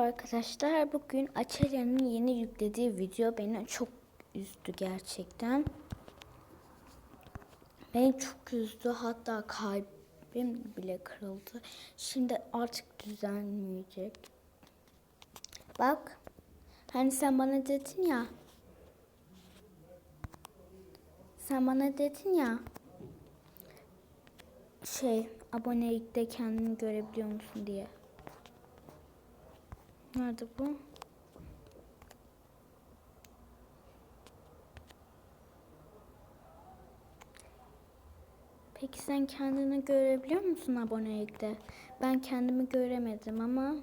Merhaba arkadaşlar. Bugün Açelya'nın yeni yüklediği video beni çok üzdü gerçekten. Beni çok üzdü. Hatta kalbim bile kırıldı. Şimdi artık düzelmeyecek. Bak. Hani sen bana dedin ya. Sen bana dedin ya. Şey, abonelikte kendini görebiliyor musun diye. Nerede bu? Peki sen kendini görebiliyor musun abonelikte? Ben kendimi göremedim ama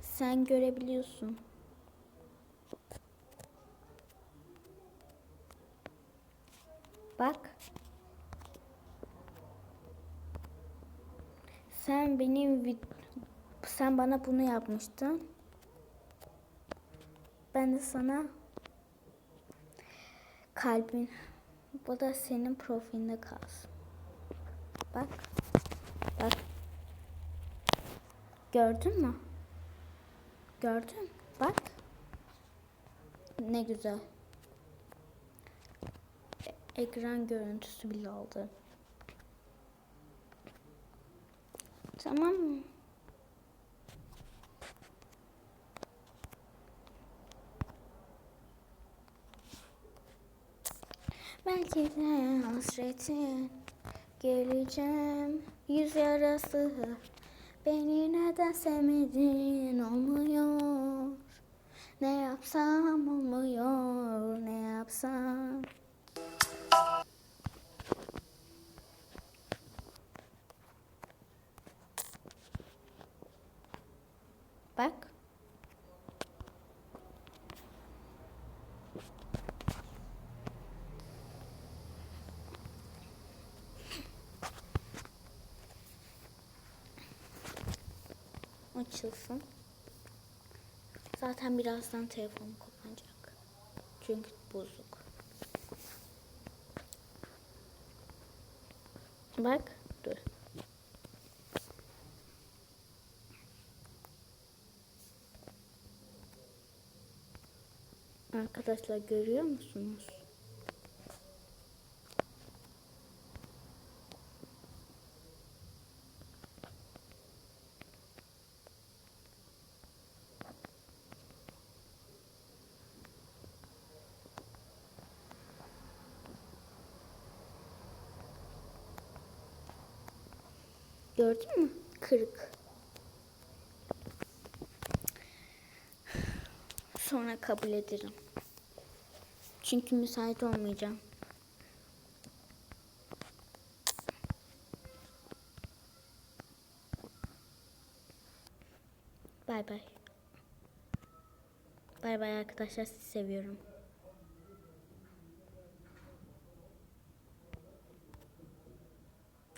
sen görebiliyorsun. Bak. Sen benim sen bana bunu yapmıştın. Ben de sana kalbin. Bu da senin profilinde kalsın. Bak. Bak. Gördün mü? Gördün? Bak. Ne güzel. E- ekran görüntüsü bile aldı. Tamam mı? Belki de hasretin. Geleceğim. Yüz yarası. Beni neden sevmedin? Olmuyor. Ne yapsam olmuyor. Ne yapsam? Bak açılsın. Zaten birazdan telefon kapanacak. Çünkü bozuk. Bak dur. Arkadaşlar görüyor musunuz? Gördün mü? Kırık. Sonra kabul ederim. Çünkü müsait olmayacağım. Bay bay. Bay bay arkadaşlar sizi seviyorum.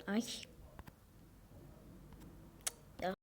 Ay.